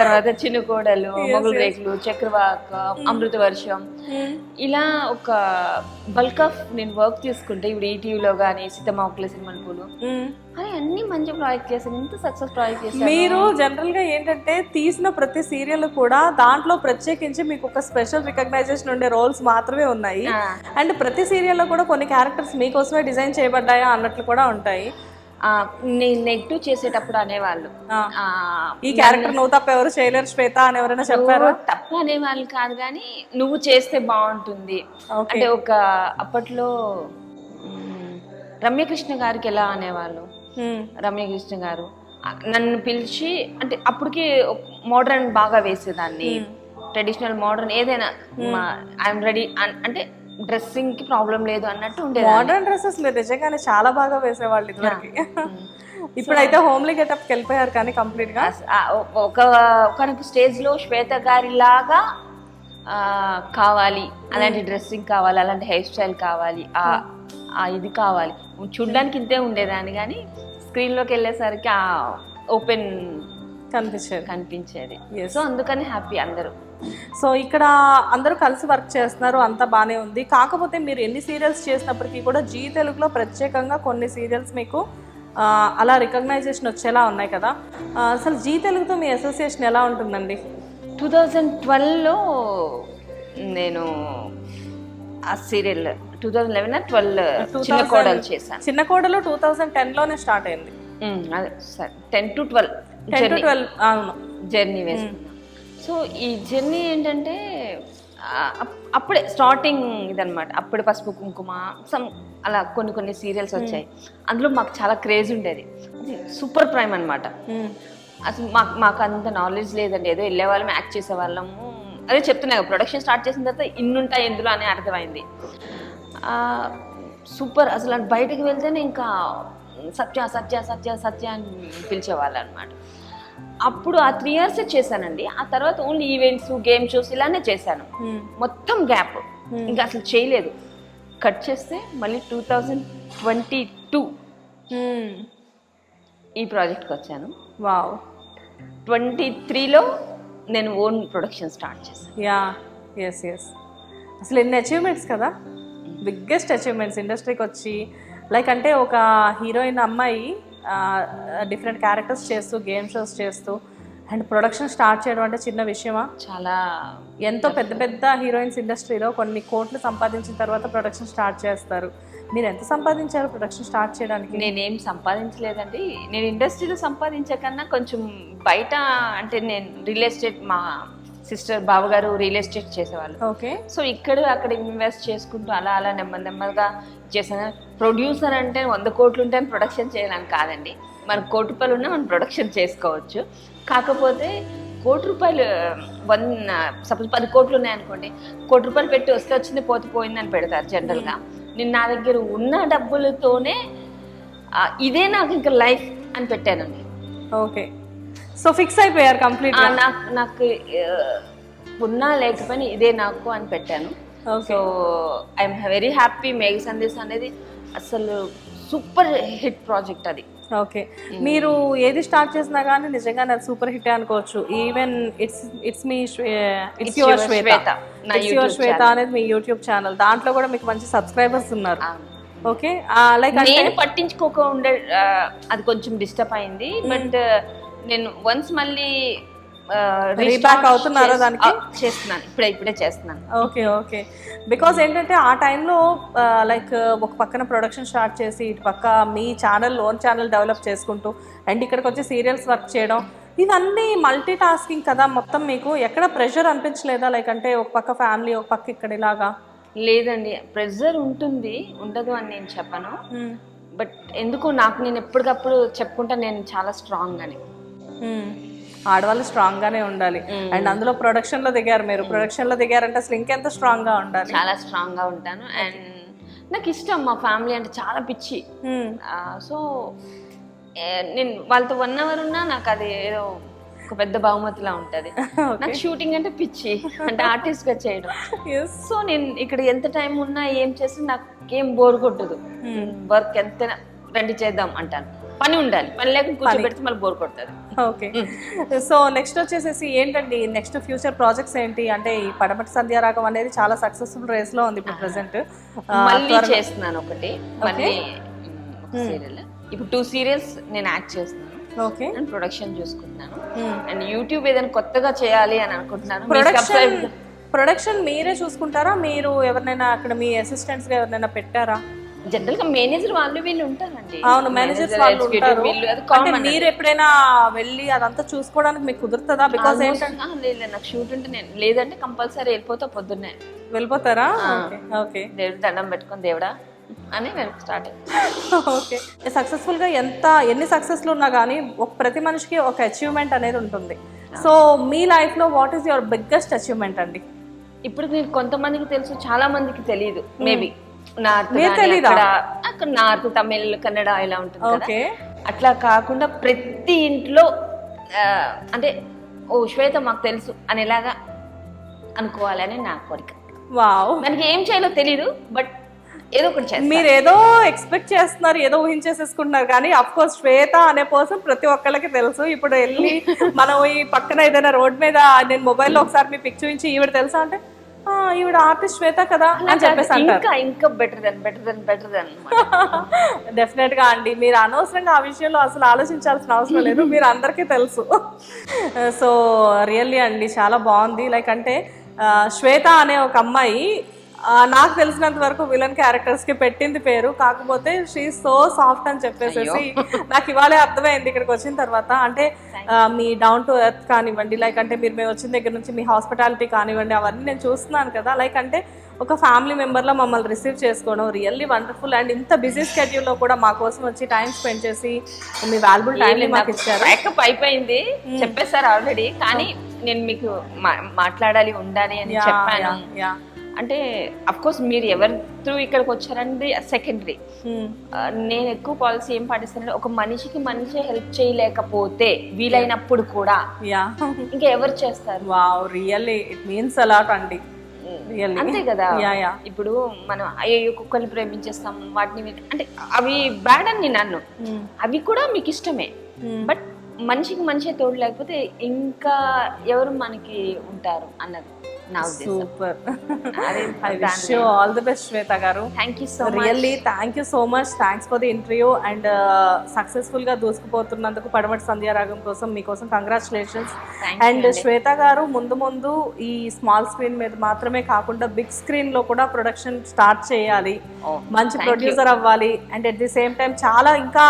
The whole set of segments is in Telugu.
తర్వాత చిన్న కోడలు మొగలు. రేకులు చక్రవాక అమృత వర్షం. ఇలా ఒక బల్క్ ఆఫ్ నేను వర్క్ తీసుకుంటే ఇప్పుడు ఈటీవీలో కానీ సీతమ్మ ఒకల సినిమాల పూలు అని అన్ని మంచి ప్రాజెక్ట్ చేశాను ఇంత సక్సెస్ ప్రాజెక్ట్ చేశాను మీరు జనరల్గా ఏంటంటే తీసిన ప్రతి సీరియల్ కూడా దాంట్లో ప్రత్యేకించి మీకు ఒక స్పెషల్ రికగ్నైజేషన్ ఉండే రోల్స్ మాత్రమే ఉన్నాయి. అండ్ ప్రతి సీరియల్లో కూడా కొన్ని క్యారెక్టర్స్ మీకోసమే డిజైన్ చేయబడ్డాయా అన్నట్లు కూడా ఉంటాయి. నేను నెగిటివ్ చేసేటప్పుడు అనేవాళ్ళు. ఈ క్యారెక్టర్ నువ్వు తప్ప ఎవరు చేయలేరు శ్వేత అని ఎవరైనా చెప్పారా? తప్పు అనేవాళ్ళు కాదు కానీ నువ్వు చేస్తే బాగుంటుంది. అంటే ఒక అప్పట్లో రమ్యకృష్ణ గారికి ఎలా అనేవాళ్ళు? రమ్యకృష్ణ గారు నన్ను పిలిచి అంటే అప్పటికి మోడర్న్ బాగా వేసేదాన్ని. ట్రెడిషనల్ మోడర్న్ ఏదైనా ఐఎమ్ రెడీ అంటే డ్రెస్సింగ్కి ప్రాబ్లం లేదు అన్నట్టు ఉండేది మోడర్న్ డ్రెస్సెస్ మీరు నిజంగానే చాలా బాగా వేసేవాళ్ళు ఇదివరకు. ఇప్పుడైతే హోమ్లీ గెటప్ వెళ్ళిపోయారు కానీ కంప్లీట్గా ఒక ఒకనొక స్టేజ్లో శ్వేత గారి లాగా కావాలి. అలాంటి డ్రెస్సింగ్ కావాలి అలాంటి హెయిర్ స్టైల్ కావాలి ఇది కావాలి. చూడ్డానికి ఇంతే ఉండేదాన్ని కానీ స్క్రీన్లోకి వెళ్ళేసరికి ఆ ఓపెన్ కనిపించేది. కనిపించేది. సో అందుకని హ్యాపీ అందరూ. సో ఇక్కడ అందరూ కలిసి వర్క్ చేస్తున్నారు అంతా బాగానే ఉంది. కాకపోతే మీరు ఎన్ని సీరియల్స్ చేసినప్పటికీ కూడా జీ తెలుగులో ప్రత్యేకంగా కొన్ని సీరియల్స్ మీకు అలా రికగ్నైజేషన్ వచ్చేలా ఉన్నాయి కదా. అసలు జీ తెలుగుతో మీ అసోసియేషన్ ఎలా ఉంటుందండి? టూ థౌజండ్ ట్వెల్వ్లో నేను ఆ serial two thousand eleven twelve చిన్న కోడలు చేశాను. చిన్న కోడలో టూ థౌజండ్ టెన్లోనే స్టార్ట్ అయింది. అదే sir ten to twelve ten to twelve అవును. జర్నీ వేసుకున్నాం సో ఈ జర్నీ ఏంటంటే అప్పుడే స్టార్టింగ్ ఇదనమాట అప్పుడే పసుపు కుంకుమ సమ్ అలా కొన్ని కొన్ని సీరియల్స్ వచ్చాయి. అందులో మాకు చాలా క్రేజ్ ఉండేది. సూపర్ ప్రైమ్ అనమాట. అసలు మాకు మాకు అంత నాలెడ్జ్ లేదండి. ఏదో వెళ్ళే వాళ్ళం యాక్ట్ చేసే వాళ్ళము అదే చెప్తున్నా ప్రొడక్షన్ స్టార్ట్ చేసిన తర్వాత ఇన్నుంటాయి ఎందులో అని అర్థమైంది. సూపర్. అసలు బయటకు వెళ్తేనే ఇంకా సత్య సత్య సత్య సత్య అని పిలిచేవాళ్ళు అనమాట అప్పుడు ఆ త్రీ ఇయర్స్ చేశానండి. ఆ తర్వాత ఓన్లీ ఈవెంట్స్ గేమ్ షోస్ ఇలానే చేశాను. మొత్తం గ్యాప్ ఇంకా అసలు చేయలేదు. కట్ చేస్తే మళ్ళీ టూ థౌజండ్ ట్వంటీ టూ. ఈ ప్రాజెక్ట్కి వచ్చాను. వావ్. ట్వంటీ త్రీలో నేను ఓన్ ప్రొడక్షన్ స్టార్ట్ చేశాను. యా ఎస్ ఎస్ అసలు ఎన్ని అచీవ్మెంట్స్ కదా? బిగ్గెస్ట్ అచీవ్మెంట్స్ ఇండస్ట్రీకి వచ్చి లైక్ అంటే ఒక హీరోయిన్ అమ్మాయి డిఫరెంట్ క్యారెక్టర్స్ చేస్తూ గేమ్ షోస్ చేస్తూ అండ్ ప్రొడక్షన్ స్టార్ట్ చేయడం అంటే చిన్న విషయమా? చాలా ఎంతో పెద్ద పెద్ద హీరోయిన్స్ ఇండస్ట్రీలో కొన్ని కోట్లు సంపాదించిన తర్వాత ప్రొడక్షన్ స్టార్ట్ చేస్తారు. మీరు ఎంత సంపాదించారు ప్రొడక్షన్ స్టార్ట్ చేయడానికి? నేనేం సంపాదించలేదండి. నేను ఇండస్ట్రీలో సంపాదించే కన్నా కొంచెం బయట అంటే నేను రియల్ ఎస్టేట్ మా సిస్టర్ బావగారు రియల్ ఎస్టేట్ చేసేవాళ్ళు. ఓకే. సో ఇక్కడ అక్కడ ఇన్వెస్ట్ చేసుకుంటూ అలా అలా నెమ్మది నెమ్మదిగా చేశాను ప్రొడ్యూసర్ అంటే వంద కోట్లు ఉంటే ప్రొడక్షన్ చేయాలని కాదండి. మనకు కోటి రూపాయలు ఉన్నా మనం ప్రొడక్షన్ చేసుకోవచ్చు. కాకపోతే కోటి రూపాయలు వన్ సపోజ్ పది కోట్లు ఉన్నాయనుకోండి కోటి రూపాయలు పెట్టి వస్తే వచ్చింది పోతే పోయిందని పెడతారు జనరల్గా. నేను నా దగ్గర ఉన్న డబ్బులతోనే ఇదే నాకు ఇంకా లైఫ్ అని పెట్టానండి. ఓకే. సో ఫిక్స్ అయిపోయారు కంప్లీట్ నాకు నాకు ఉన్నా లేకపోయినా ఇదే నాకు అని పెట్టాను. సో ఐఎమ్ వెరీ హ్యాపీ మేఘ సందేశ్ అనేది అసలు సూపర్ హిట్ ప్రాజెక్ట్ అది. ఓకే మీరు ఏది స్టార్ట్ చేసినా కానీ నిజంగానే అది సూపర్ హిట్ అనుకోవచ్చు. Even it's it's me it's your Shweta it's your Shweta అనేది మీ యూట్యూబ్ ఛానల్ దాంట్లో కూడా మీకు మంచి సబ్స్క్రైబర్స్ ఉన్నారు. ఓకే లైక్ నేను పట్టించుకోక ఉండే అది కొంచెం డిస్టర్బ్ అయింది. బట్ నేను వన్స్ మళ్ళీ restart అవుతున్నారా దానికి? చేస్తున్నాను. ఇప్పుడే ఇప్పుడే చేస్తున్నాను. Okay okay. బికాజ్ ఏంటంటే ఆ టైంలో లైక్ ఒక పక్కన ప్రొడక్షన్ స్టార్ట్ చేసి ఇటు పక్క మీ ఛానల్ ఓన్ ఛానల్ డెవలప్ చేసుకుంటూ అండ్ ఇక్కడికి వచ్చి సీరియల్స్ వర్క్ చేయడం ఇవన్నీ మల్టీ టాస్కింగ్ కదా. మొత్తం మీకు ఎక్కడ ప్రెషర్ అనిపించలేదా? లైక్ అంటే ఒక పక్క ఫ్యామిలీ ఒక పక్క ఇక్కడ ఇలాగా? లేదండి. ప్రెజర్ ఉంటుంది ఉండదు అని నేను చెప్పను. బట్ ఎందుకో నాకు నేను ఎప్పటికప్పుడు చెప్పుకుంటా నేను చాలా స్ట్రాంగ్ అని. ఆడవాళ్ళు స్ట్రాంగ్ గానే ఉండాలి. అండ్ అందులో ప్రొడక్షన్లో దిగారు మీరు. ప్రొడక్షన్లో దిగారంటే అసలు ఇంకెంత స్ట్రాంగ్గా ఉండాలి? చాలా స్ట్రాంగ్గా ఉంటాను. అండ్ నాకు ఇష్టం మా ఫ్యామిలీ అంటే చాలా పిచ్చి. సో నేను వాళ్ళతో వన్ అవర్ ఉన్నా నాకు అది ఏదో ఒక పెద్ద బహుమతిలా ఉంటుంది. నాకు షూటింగ్ అంటే పిచ్చి. అంటే ఆర్టిస్ట్గా చేయడం. సో నేను ఇక్కడ ఎంత టైం ఉన్నా ఏం చేసినా నాకు ఏం బోర్ కొట్టదు. వర్క్ ఎంత రండి చేద్దాం అంటాను. పని ఉండాలి. పని లేకుండా కూర్చోబెడితే మళ్ళీ బోర్ కొడుతుంది. ఓకే. సో నెక్స్ట్ వచ్చేసేసి ఏంటండి? నెక్స్ట్ ఫ్యూచర్ ప్రాజెక్ట్స్ ఏంటి? అంటే ఈ పడమటి సంధ్యారాగం అనేది చాలా సక్సెస్ఫుల్ రేస్లో ఉంది ఇప్పుడు ప్రెసెంట్ మళ్ళీ చేస్తున్నాను ఒకటి. మళ్ళీ సీరియల్ ఇప్పుడు టూ సీరియల్స్ నేను యాక్ట్ చేస్తున్నాను. ఓకే. నేను ప్రొడక్షన్ చూసుకుంటున్నాను. అండ్ యూట్యూబ్ ఏదైనా కొత్తగా చేయాలి అని అనుకుంటున్నాను. ప్రొడక్షన్ ప్రొడక్షన్ మీరే చూసుకుంటారా? మీరు ఎవరినైనా అక్కడ మీ అసిస్టెంట్స్ ఎవరినైనా పెట్టారా? జనరల్గా మేనేజర్ వాళ్ళు వీళ్ళు ఉంటారండి. అవును మేనేజర్స్ Manager, వాళ్ళు ఉంటారు. అంటే మీరు ఎప్పుడైనా వెళ్ళి అదంతా చూసుకోవడానికి మీకు కుదురుతుందా? బికాస్ ఏంటంటే లేదు నాకు షూట్ ఉంటే నేను లేదంటే కంపల్సరీ వెళ్ళిపోతా పొద్దున్నే. వెళ్ళిపోతారా? Okay okay. దేవుడు దండం పెట్టుకొని దేవుడా అని నేను స్టార్ట్ ఓకే. సక్సెస్ఫుల్గా ఎంత ఎన్ని సక్సెస్లు ఉన్నా కానీ ఒక ప్రతి మనిషికి ఒక అచీవ్మెంట్ అనేది ఉంటుంది. సో మీ లైఫ్లో what is your biggest achievement అండి? ఇప్పుడు మీకు కొంతమందికి తెలుసు చాలా మందికి తెలియదు మేబీ నార్త్? అక్కడ నార్త్ తమిళ్ కన్నడ ఇలా ఉంటుంది అట్లా కాకుండా ప్రతి ఇంట్లో అంటే ఓ శ్వేత మాకు తెలుసు అనేలాగా అనుకోవాలని నా కోరిక. వావ్. దానికి ఏం చేయాలో తెలీదు బట్ ఏదో ఒకటి మీరు ఏదో ఎక్స్పెక్ట్ చేస్తున్నారు ఏదో ఊహించేసేసుకుంటున్నారు కానీ అఫ్ కోర్స్ శ్వేత అనే పర్సన్ ప్రతి ఒక్కళ్ళకి తెలుసు. ఇప్పుడు వెళ్ళి మనం ఈ పక్కన ఏదైనా రోడ్ మీద నేను మొబైల్లో ఒకసారి మీ పిక్ చూపించి ఈవిడ తెలుసా అంటే "ఆ, ఈవిడ ఆర్టిస్ట్ శ్వేత కదా అని చెప్పేసి ఇంకా ఇంకా better then better then better then డెఫినెట్గా అండి. మీరు అనవసరంగా ఆ విషయంలో అసలు ఆలోచించాల్సిన అవసరం లేదు. మీరు అందరికీ తెలుసు. సో రియల్లీ అండి చాలా బాగుంది. లైక్ అంటే శ్వేత అనే ఒక అమ్మాయి నాకు తెలిసినంత వరకు విలన్ క్యారెక్టర్స్కి పెట్టింది పేరు. కాకపోతే షీ సో సాఫ్ట్ అని చెప్పేసేసి నాకు ఇవాళే అర్థమైంది ఇక్కడికి వచ్చిన తర్వాత. అంటే మీ డౌన్ టు ఎర్త్ కానివ్వండి లైక్ అంటే మీరు మేము వచ్చిన దగ్గర నుంచి మీ హాస్పిటాలిటీ కానివ్వండి అవన్నీ నేను చూస్తున్నాను కదా. లైక్ అంటే ఒక ఫ్యామిలీ మెంబర్లో మమ్మల్ని రిసీవ్ చేసుకోవడం రియల్లీ వండర్ఫుల్ అండ్ ఇంత బిజీ స్కెడ్యూల్లో కూడా మా కోసం వచ్చి టైం స్పెండ్ చేసి మీ వాల్యుబుల్ టైం మాకు ఇచ్చారు. బ్యాకప్ అయిపోయింది. చెప్పేశారు ఆల్రెడీ కానీ నేను మీకు మా- మాట్లాడాలి ఉండాలి అని చెప్పాను. అంటే కోర్స్ మీరు ఎవరి త్రూ ఇక్కడికి వచ్చారంటే సెకండరీ నేను ఎక్కువ పాలసీ ఏం పాటిస్తానంటే ఒక మనిషికి మనిషి హెల్ప్ చేయలేకపోతే వీలైనప్పుడు కూడా యా ఇంకా ఎవరు చేస్తారు? Wow really it means a lot అండి. రియల్లీ అంతే కదా? ఇప్పుడు మనం అయ్యో కుక్కల్ని ప్రేమించేస్తాం వాటిని అంటే అవి బ్యాడ్ అని నేను అన్ను అవి కూడా మీకు ఇష్టమే. బట్ మనిషికి మనిషి తోడు లేకపోతే ఇంకా ఎవరు మనకి ఉంటారు అన్నది. నా super you all the best Shweta గారు thank you so really thank you so much thanks for the interview and సక్సెస్ఫుల్గా దూసుకుపోతున్నందుకు పడమటి సంధ్యారాగం కోసం మీకోసం కంగ్రాచులేషన్స్ అండ్. శ్వేత గారు ముందు ముందు ఈ స్మాల్ స్క్రీన్ మీద మాత్రమే కాకుండా బిగ్ స్క్రీన్లో కూడా ప్రొడక్షన్ స్టార్ట్ చేయాలి. Oh, మంచి ప్రొడ్యూసర్ అవ్వాలి. And at the same time చాలా ఇంకా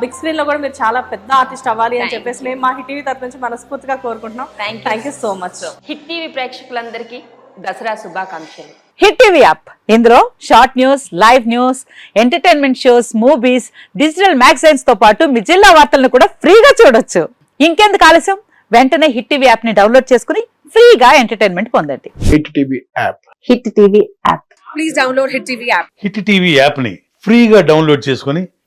బిగ్ స్క్రీన్లో కూడా మీరు చాలా పెద్ద ఆర్టిస్ట్ అవ్వాలి అని చెప్పేసి మేము మా టీవీ తరఫు నుంచి మనస్ఫూర్తిగా కోరుకుంటున్నాం. Thank you so much hit TV ప్రేక్షకులందరికీ దసరా శుభాకాంక్షలు. హిట్ టీవీ యాప్ ఇందులో short news live news entertainment shows movies digital మ్యాగజైన్స్తో పాటు మీ జిల్లా వార్తలను కూడా ఫ్రీగా చూడొచ్చు. ఇంకెందుకు ఆలస్యం? వెంటనే హిట్ టీవీ యాప్ని డౌన్లోడ్ చేసుకుని ఫ్రీగా ఎంటర్టైన్మెంట్ పొందండి. Hit TV app hit TV app hit TV యాప్ని ఫ్రీగా డౌన్లోడ్ చేసుకొని